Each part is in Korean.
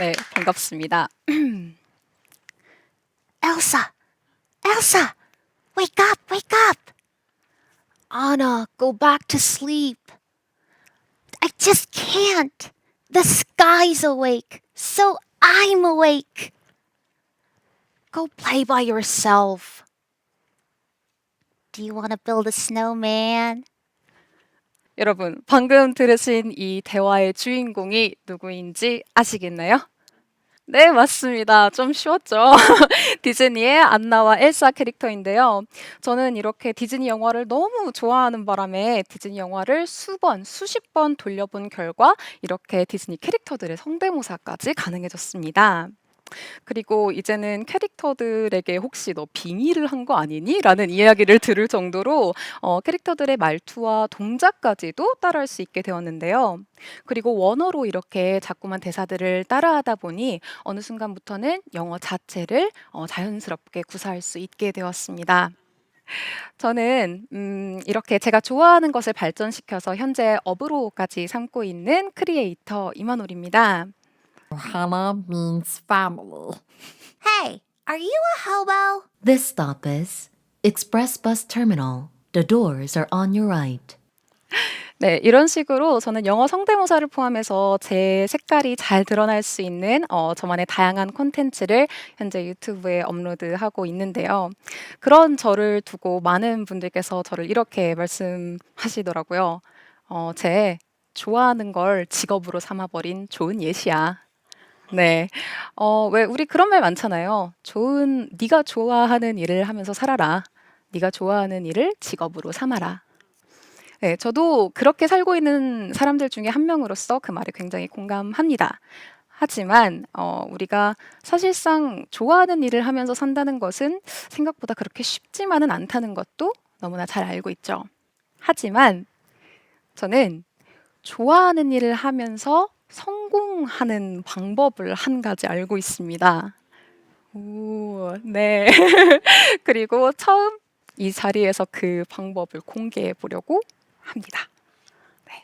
네, 반갑습니다. Elsa! Elsa! Wake up! Wake up! Anna, go back to sleep. I just can't. The sky's awake, so I'm awake. Go play by yourself. Do you want to build a snowman? 여러분, 방금 들으신 이 대화의 주인공이 누구인지 아시겠나요? 네, 맞습니다. 좀 쉬웠죠? 디즈니의 안나와 엘사 캐릭터인데요. 저는 이렇게 디즈니 영화를 너무 좋아하는 바람에 디즈니 영화를 수번, 수십 번 돌려본 결과 이렇게 디즈니 캐릭터들의 성대모사까지 가능해졌습니다. 그리고 이제는 캐릭터들에게 "혹시 너 빙의를 한 거 아니니?" 라는 이야기를 들을 정도로 어 캐릭터들의 말투와 동작까지도 따라할 수 있게 되었는데요. 그리고 원어로 이렇게 자꾸만 대사들을 따라하다 보니 어느 순간부터는 영어 자체를 어 자연스럽게 구사할 수 있게 되었습니다. 저는 음 이렇게 제가 좋아하는 것을 발전시켜서 현재 업으로까지 삼고 있는 크리에이터 이만홀입니다. Hannah means family. Hey, are you a hobo? This stop is Express Bus Terminal. The doors are on your right. 네, 이런 식으로 저는 영어 성대모사를 포함해서 제 색깔이 잘 드러날 수 있는 어 저만의 다양한 콘텐츠를 현재 유튜브에 업로드하고 있는데요. 그런 저를 두고 많은 분들께서 저를 이렇게 말씀하시더라고요. 어 "쟤 좋아하는 걸 직업으로 삼아 버린 좋은 예시야." 네. 어 왜 우리 그런 말 많잖아요. "좋은 네가 좋아하는 일을 하면서 살아라. 네가 좋아하는 일을 직업으로 삼아라." 네, 저도 그렇게 살고 있는 사람들 중에 한 명으로서 그 말에 굉장히 공감합니다. 하지만 어 우리가 사실상 좋아하는 일을 하면서 산다는 것은 생각보다 그렇게 쉽지만은 않다는 것도 너무나 잘 알고 있죠. 하지만 저는 좋아하는 일을 하면서 성공하는 방법을 한 가지 알고 있습니다. 오 네. 그리고 처음 이 자리에서 그 방법을 공개해 보려고 합니다. 네.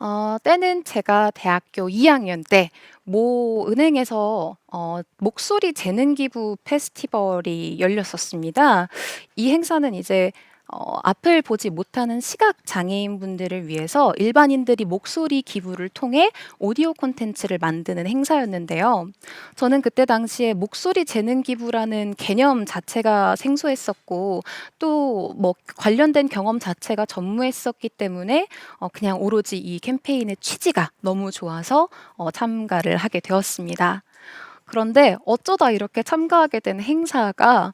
어 때는 제가 대학교 2 학년 때 모 은행에서 어 목소리 재능 기부 페스티벌이 열렸었습니다. 이 행사는 이제 어 앞을 보지 못하는 시각 장애인분들을 위해서 일반인들이 목소리 기부를 통해 오디오 콘텐츠를 만드는 행사였는데요. 저는 그때 당시에 목소리 재능 기부라는 개념 자체가 생소했었고 또 뭐 관련된 경험 자체가 전무했었기 때문에 어 그냥 오로지 이 캠페인의 취지가 너무 좋아서 어 참가를 하게 되었습니다. 그런데 어쩌다 이렇게 참가하게 된 행사가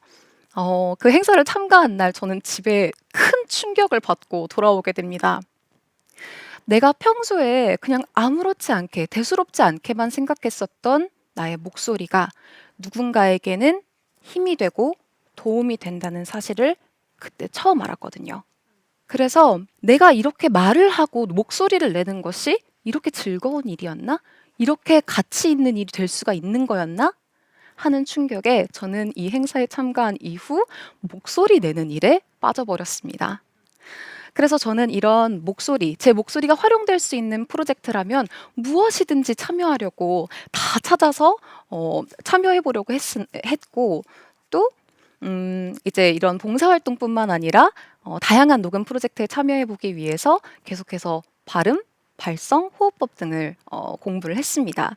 어 그 행사를 참가한 날 저는 집에 큰 충격을 받고 돌아오게 됩니다. 내가 평소에 그냥 아무렇지 않게 대수롭지 않게만 생각했었던 나의 목소리가 누군가에게는 힘이 되고 도움이 된다는 사실을 그때 처음 알았거든요. 그래서 '내가 이렇게 말을 하고 목소리를 내는 것이 이렇게 즐거운 일이었나? 이렇게 가치 있는 일이 될 수가 있는 거였나?' 하는 충격에 저는 이 행사에 참가한 이후 목소리 내는 일에 빠져버렸습니다. 그래서 저는 이런 목소리, 제 목소리가 활용될 수 있는 프로젝트라면 무엇이든지 참여하려고 다 찾아서 어 참여해 보려고 했고 또 음 이제 이런 봉사활동뿐만 아니라 어 다양한 녹음 프로젝트에 참여해 보기 위해서 계속해서 발음, 발성, 호흡법 등을 어 공부를 했습니다.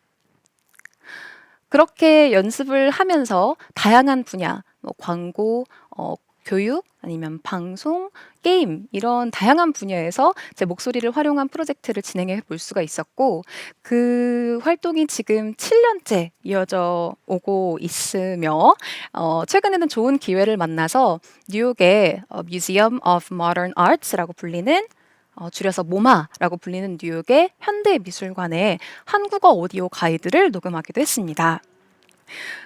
그렇게 연습을 하면서 다양한 분야 뭐 광고, 어 교육 아니면 방송, 게임 이런 다양한 분야에서 제 목소리를 활용한 프로젝트를 진행해 볼 수가 있었고 그 활동이 지금 7 년째 이어져 오고 있으며 어 최근에는 좋은 기회를 만나서 뉴욕의 어 Museum of Modern Arts라고 불리는 어 줄여서 모마라고 불리는 뉴욕의 현대미술관에 한국어 오디오 가이드를 녹음하기도 했습니다.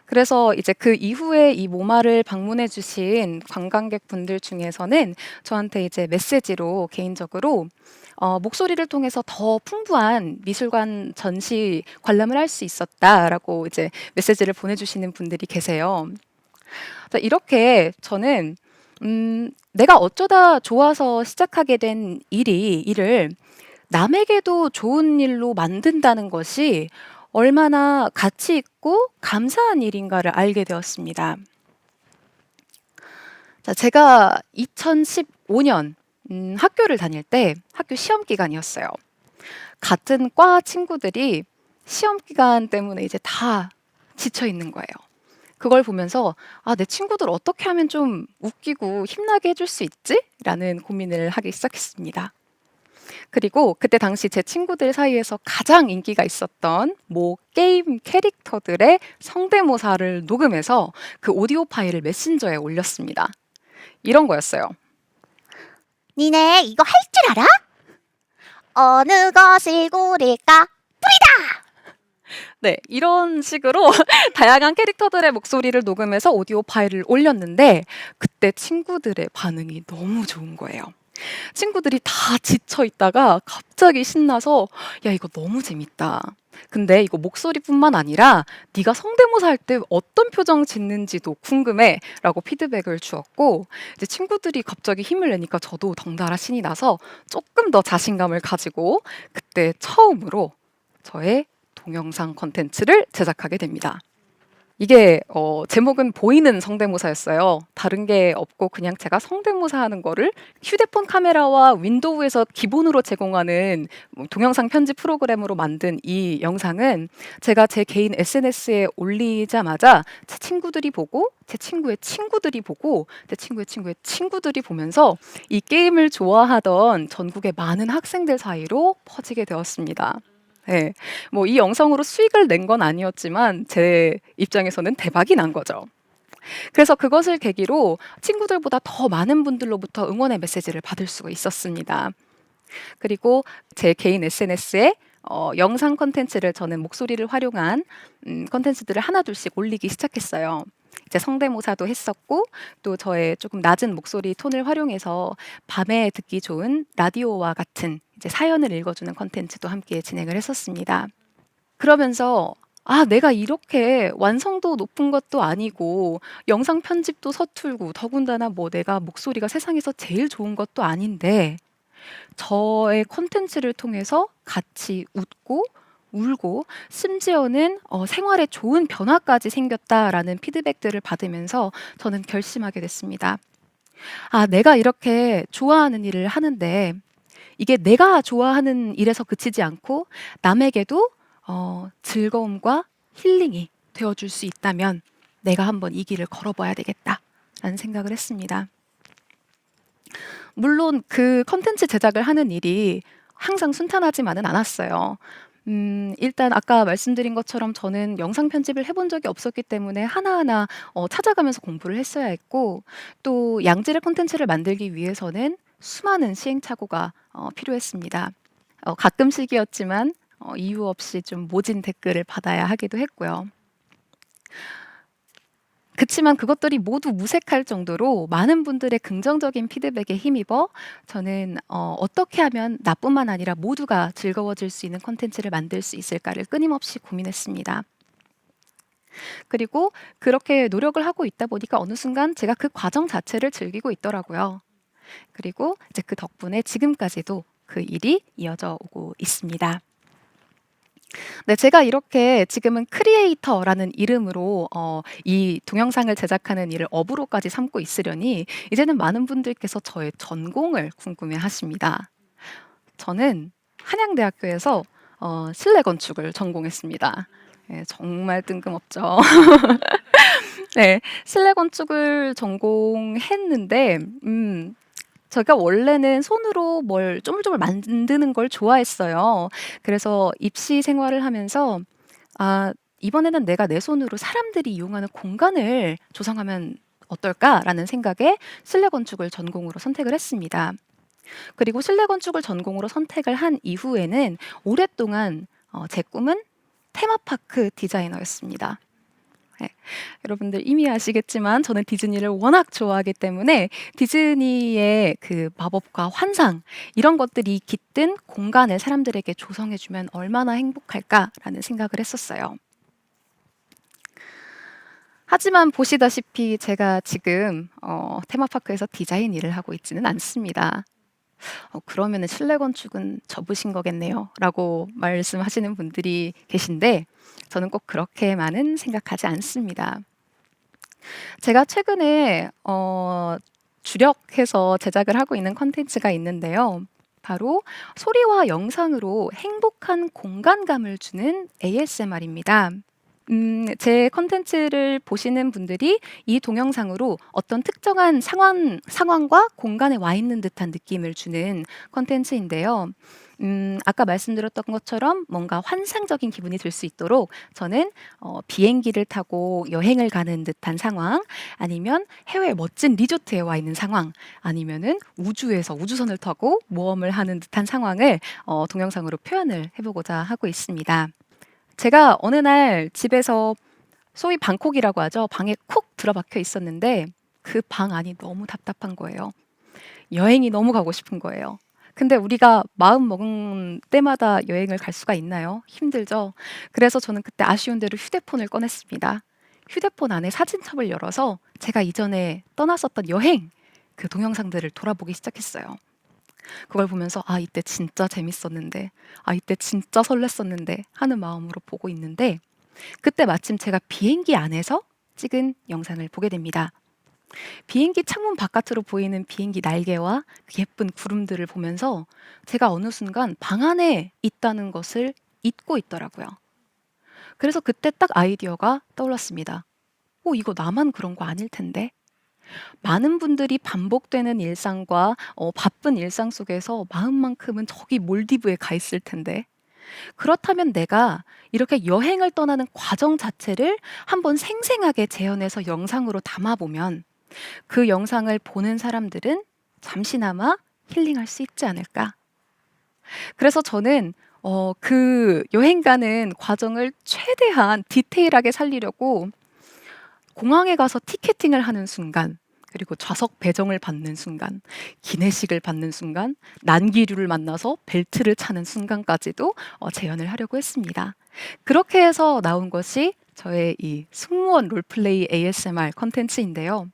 그래서 이제 그 이후에 이 모마를 방문해 주신 관광객분들 중에서는 저한테 이제 메시지로 개인적으로 어 "목소리를 통해서 더 풍부한 미술관 전시 관람을 할 수 있었다."라고 이제 메시지를 보내주시는 분들이 계세요. 자 이렇게 저는 음 내가 어쩌다 좋아서 시작하게 된 일이 일을 남에게도 좋은 일로 만든다는 것이 얼마나 가치 있고 감사한 일인가를 알게 되었습니다. 자, 제가 2015년 음, 학교를 다닐 때 학교 시험 기간이었어요. 같은 과 친구들이 시험 기간 때문에 이제 다 지쳐 있는 거예요. 그걸 보면서 아, 내 친구들 어떻게 하면 좀 웃기고 힘나게 해줄 수 있지? 라는 고민을 하기 시작했습니다. 그리고 그때 당시 제 친구들 사이에서 가장 인기가 있었던 모 게임 캐릭터들의 성대모사를 녹음해서 그 오디오 파일을 메신저에 올렸습니다. 이런 거였어요. 니네 이거 할 줄 알아? 어느 것을 고를까? 네, 이런 식으로 다양한 캐릭터들의 목소리를 녹음해서 오디오 파일을 올렸는데 그때 친구들의 반응이 너무 좋은 거예요. 친구들이 다 지쳐 있다가 갑자기 신나서 야 이거 너무 재밌다. 근데 이거 목소리뿐만 아니라 네가 성대모사 할 때 어떤 표정 짓는지도 궁금해라고 피드백을 주었고 이제 친구들이 갑자기 힘을 내니까 저도 덩달아 신이 나서 조금 더 자신감을 가지고 그때 처음으로 저의 동영상 컨텐츠를 제작하게 됩니다. 이게 어, 제목은 보이는 성대모사였어요. 다른 게 없고 그냥 제가 성대모사 하는 거를 휴대폰 카메라와 윈도우에서 기본으로 제공하는 뭐 동영상 편집 프로그램으로 만든 이 영상은 제가 제 개인 SNS에 올리자마자 제 친구들이 보고 제 친구의 친구들이 보고 제 친구의 친구의 친구들이 보면서 이 게임을 좋아하던 전국의 많은 학생들 사이로 퍼지게 되었습니다. 네. 뭐이 영상으로 수익을 낸 건 아니었지만 제 입장에서는 대박이 난 거죠. 그래서 그것을 계기로 친구들보다 더 많은 분들로부터 응원의 메시지를 받을 수가 있었습니다. 그리고 제 개인 SNS에 어, 영상 컨텐츠를 저는 목소리를 활용한 음, 컨텐츠들을 하나둘씩 올리기 시작했어요. 이제 성대모사도 했었고 또 저의 조금 낮은 목소리 톤을 활용해서 밤에 듣기 좋은 라디오와 같은 이제 사연을 읽어주는 컨텐츠도 함께 진행을 했었습니다. 그러면서 아, 내가 이렇게 완성도 높은 것도 아니고 영상 편집도 서툴고 더군다나 뭐 내가 목소리가 세상에서 제일 좋은 것도 아닌데 저의 콘텐츠를 통해서 같이 웃고 울고 심지어는 어, 생활에 좋은 변화까지 생겼다라는 피드백들을 받으면서 저는 결심하게 됐습니다. 아, 내가 이렇게 좋아하는 일을 하는데 이게 내가 좋아하는 일에서 그치지 않고 남에게도 어, 즐거움과 힐링이 되어줄 수 있다면 내가 한번 이 길을 걸어봐야 되겠다라는 생각을 했습니다. 물론 그 컨텐츠 제작을 하는 일이 항상 순탄하지만은 않았어요. 음, 일단 아까 말씀드린 것처럼 저는 영상 편집을 해 본 적이 없었기 때문에 하나하나 어, 찾아가면서 공부를 했어야 했고 또 양질의 콘텐츠를 만들기 위해서는 수많은 시행착오가 어, 필요했습니다. 어, 가끔씩이었지만 어, 이유 없이 좀 모진 댓글을 받아야 하기도 했고요. 그치만 그것들이 모두 무색할 정도로 많은 분들의 긍정적인 피드백에 힘입어 저는 어, 어떻게 하면 나뿐만 아니라 모두가 즐거워질 수 있는 콘텐츠를 만들 수 있을까를 끊임없이 고민했습니다. 그리고 그렇게 노력을 하고 있다 보니까 어느 순간 제가 그 과정 자체를 즐기고 있더라고요. 그리고 이제 그 덕분에 지금까지도 그 일이 이어져 오고 있습니다. 네, 제가 이렇게 지금은 크리에이터라는 이름으로 어, 이 동영상을 제작하는 일을 업으로까지 삼고 있으려니 이제는 많은 분들께서 저의 전공을 궁금해 하십니다. 저는 한양대학교에서 어, 실내 건축을 전공했습니다. 네, 정말 뜬금없죠. 네, 실내 건축을 전공했는데, 음, 제가 원래는 손으로 뭘 쪼물쪼물 만드는 걸 좋아했어요. 그래서 입시 생활을 하면서 아, 이번에는 내가 내 손으로 사람들이 이용하는 공간을 조성하면 어떨까라는 생각에 실내 건축을 전공으로 선택을 했습니다. 그리고 실내 건축을 전공으로 선택을 한 이후에는 오랫동안 어, 제 꿈은 테마파크 디자이너였습니다. 네, 여러분들 이미 아시겠지만 저는 디즈니를 워낙 좋아하기 때문에 디즈니의 그 마법과 환상 이런 것들이 깃든 공간을 사람들에게 조성해주면 얼마나 행복할까라는 생각을 했었어요. 하지만 보시다시피 제가 지금 어, 테마파크에서 디자인 일을 하고 있지는 않습니다. 어, 그러면은 실내 건축은 접으신 거겠네요. 라고 말씀하시는 분들이 계신데, 저는 꼭 그렇게만은 생각하지 않습니다. 제가 최근에, 어, 주력해서 제작을 하고 있는 컨텐츠가 있는데요. 바로 소리와 영상으로 행복한 공간감을 주는 ASMR입니다. 음, 제 컨텐츠를 보시는 분들이 이 동영상으로 어떤 특정한 상황, 상황과 공간에 와 있는 듯한 느낌을 주는 컨텐츠인데요. 음, 아까 말씀드렸던 것처럼 뭔가 환상적인 기분이 들 수 있도록 저는 어, 비행기를 타고 여행을 가는 듯한 상황, 아니면 해외 멋진 리조트에 와 있는 상황, 아니면은 우주에서 우주선을 타고 모험을 하는 듯한 상황을 어, 동영상으로 표현을 해보고자 하고 있습니다. 제가 어느 날 집에서 소위 방콕이라고 하죠. 방에 콕 들어박혀 있었는데 그 방 안이 너무 답답한 거예요. 여행이 너무 가고 싶은 거예요. 근데 우리가 마음 먹은 때마다 여행을 갈 수가 있나요? 힘들죠. 그래서 저는 그때 아쉬운 대로 휴대폰을 꺼냈습니다. 휴대폰 안에 사진첩을 열어서 제가 이전에 떠났었던 여행 그 동영상들을 돌아보기 시작했어요. 그걸 보면서 아 이때 진짜 재밌었는데 아 이때 진짜 설렜었는데 하는 마음으로 보고 있는데 그때 마침 제가 비행기 안에서 찍은 영상을 보게 됩니다. 비행기 창문 바깥으로 보이는 비행기 날개와 그 예쁜 구름들을 보면서 제가 어느 순간 방 안에 있다는 것을 잊고 있더라고요. 그래서 그때 딱 아이디어가 떠올랐습니다. 오, 이거 나만 그런 거 아닐 텐데. 많은 분들이 반복되는 일상과 어, 바쁜 일상 속에서 마음만큼은 저기 몰디브에 가 있을 텐데. 그렇다면 내가 이렇게 여행을 떠나는 과정 자체를 한번 생생하게 재현해서 영상으로 담아보면 그 영상을 보는 사람들은 잠시나마 힐링할 수 있지 않을까. 그래서 저는 어, 그 여행 가는 과정을 최대한 디테일하게 살리려고 공항에 가서 티켓팅을 하는 순간, 그리고 좌석 배정을 받는 순간, 기내식을 받는 순간, 난기류를 만나서 벨트를 차는 순간까지도 어, 재현을 하려고 했습니다. 그렇게 해서 나온 것이 저의 이 승무원 롤플레이 ASMR 컨텐츠인데요.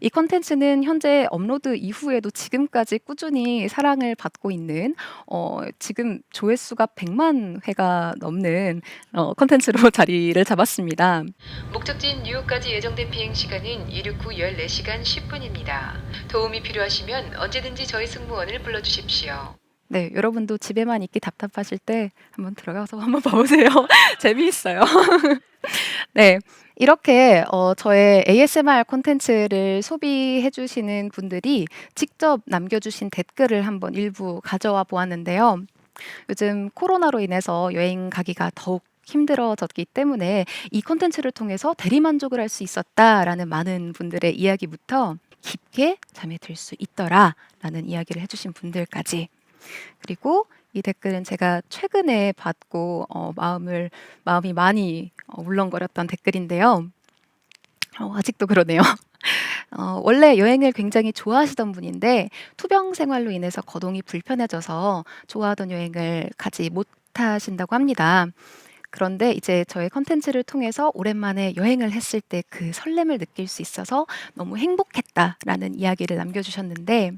이 컨텐츠는 현재 업로드 이후에도 지금까지 꾸준히 사랑을 받고 있는 어, 지금 조회수가 100만 회가 넘는 어, 컨텐츠로 자리를 잡았습니다. 목적지인 뉴욕까지 예정된 비행 시간은 이륙 후 14시간 10분입니다. 도움이 필요하시면 언제든지 저희 승무원을 불러주십시오. 네, 여러분도 집에만 있기 답답하실 때 한번 들어가서 한번 봐보세요. 재미있어요. 네, 이렇게 어, 저의 ASMR 콘텐츠를 소비해 주시는 분들이 직접 남겨주신 댓글을 한번 일부 가져와 보았는데요. 요즘 코로나로 인해서 여행 가기가 더욱 힘들어졌기 때문에 이 콘텐츠를 통해서 대리만족을 할 수 있었다라는 많은 분들의 이야기부터 깊게 잠에 들 수 있더라라는 이야기를 해주신 분들까지 그리고 이 댓글은 제가 최근에 받고 어, 마음을 마음이 많이 어, 울렁거렸던 댓글인데요. 어, 아직도 그러네요. 어, 원래 여행을 굉장히 좋아하시던 분인데 투병 생활로 인해서 거동이 불편해져서 좋아하던 여행을 가지 못하신다고 합니다. 그런데 이제 저의 컨텐츠를 통해서 오랜만에 여행을 했을 때 그 설렘을 느낄 수 있어서 너무 행복했다라는 이야기를 남겨주셨는데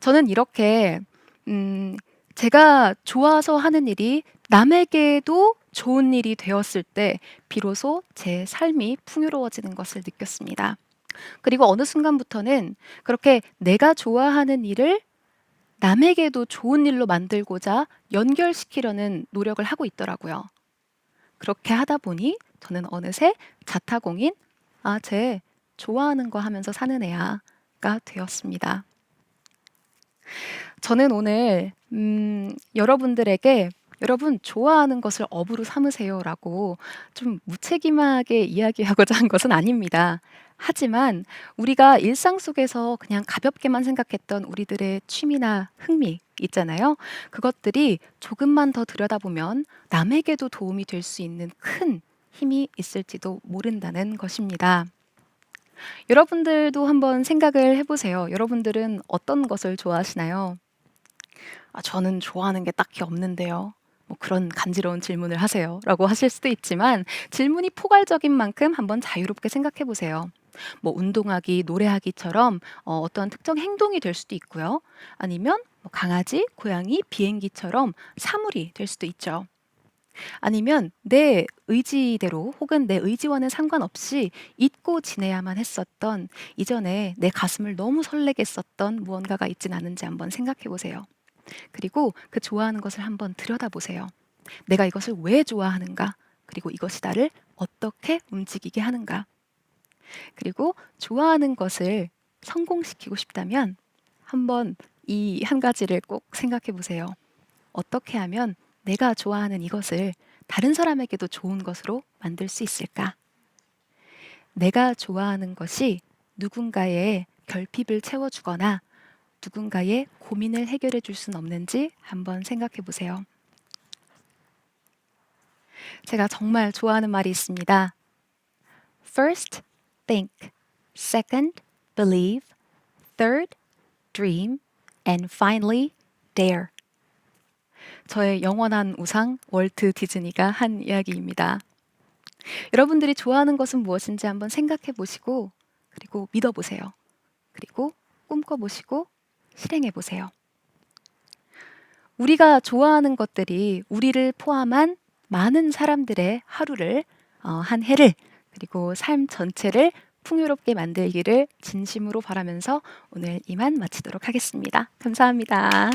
저는 이렇게 음, 제가 좋아서 하는 일이 남에게도 좋은 일이 되었을 때 비로소 제 삶이 풍요로워지는 것을 느꼈습니다. 그리고 어느 순간부터는 그렇게 내가 좋아하는 일을 남에게도 좋은 일로 만들고자 연결시키려는 노력을 하고 있더라고요. 그렇게 하다 보니 저는 어느새 자타공인, 아, 쟤 좋아하는 거 하면서 사는 애야가 되었습니다. 저는 오늘 음, 여러분들에게 여러분 좋아하는 것을 업으로 삼으세요라고 좀 무책임하게 이야기하고자 한 것은 아닙니다. 하지만 우리가 일상 속에서 그냥 가볍게만 생각했던 우리들의 취미나 흥미 있잖아요. 그것들이 조금만 더 들여다보면 남에게도 도움이 될 수 있는 큰 힘이 있을지도 모른다는 것입니다. 여러분들도 한번 생각을 해보세요. 여러분들은 어떤 것을 좋아하시나요? 아, 저는 좋아하는 게 딱히 없는데요. 뭐 그런 간지러운 질문을 하세요. 라고 하실 수도 있지만 질문이 포괄적인 만큼 한번 자유롭게 생각해 보세요. 뭐 운동하기, 노래하기처럼 어, 어떤 특정 행동이 될 수도 있고요. 아니면 뭐 강아지, 고양이, 비행기처럼 사물이 될 수도 있죠. 아니면 내 의지대로 혹은 내 의지와는 상관없이 잊고 지내야만 했었던 이전에 내 가슴을 너무 설레게 했었던 무언가가 있진 않은지 한번 생각해 보세요. 그리고 그 좋아하는 것을 한번 들여다보세요. 내가 이것을 왜 좋아하는가? 그리고 이것이 나를 어떻게 움직이게 하는가? 그리고 좋아하는 것을 성공시키고 싶다면 한번 이 한 가지를 꼭 생각해 보세요. 어떻게 하면 내가 좋아하는 이것을 다른 사람에게도 좋은 것으로 만들 수 있을까? 내가 좋아하는 것이 누군가의 결핍을 채워주거나 누군가의 고민을 해결해 줄 수는 없는지 한번 생각해 보세요. 제가 정말 좋아하는 말이 있습니다. First, think. Second, believe. Third, dream. And finally, dare. 저의 영원한 우상 월트 디즈니가 한 이야기입니다. 여러분들이 좋아하는 것은 무엇인지 한번 생각해 보시고 그리고 믿어 보세요. 그리고 꿈꿔 보시고 실행해 보세요. 우리가 좋아하는 것들이 우리를 포함한 많은 사람들의 하루를 어, 한 해를 그리고 삶 전체를 풍요롭게 만들기를 진심으로 바라면서 오늘 이만 마치도록 하겠습니다. 감사합니다.